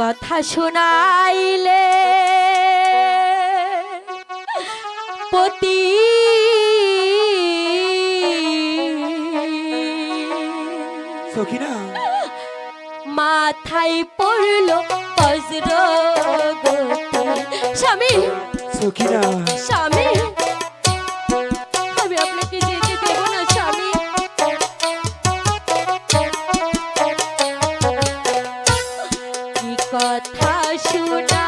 কথা শোনাইলে পতি সখিনা। মাথায় পড়ল বজ্র স্বামী সখিনা। স্বামী কথা শোনা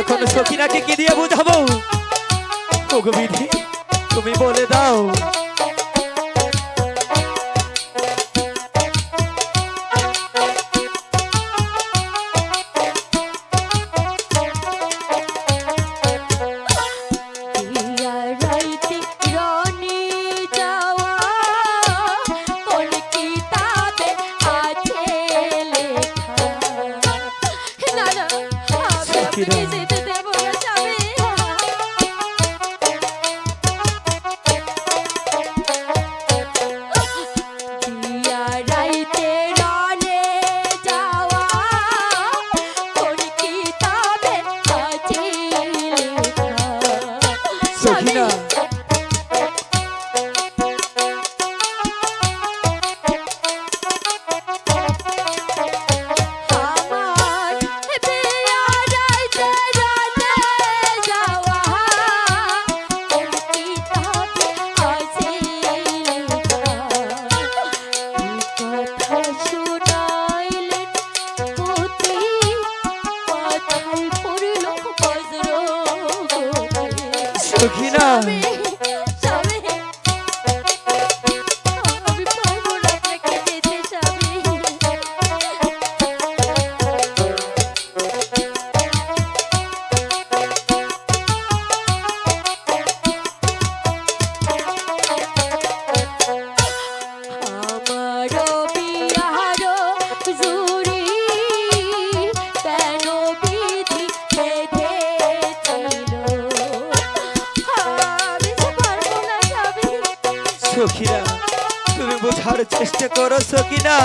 এখন সখিনাকে কি দিয়ে বুঝাবো? তুমি বলে দাও। তুমি বোঝার চেষ্টা করছ কিনা?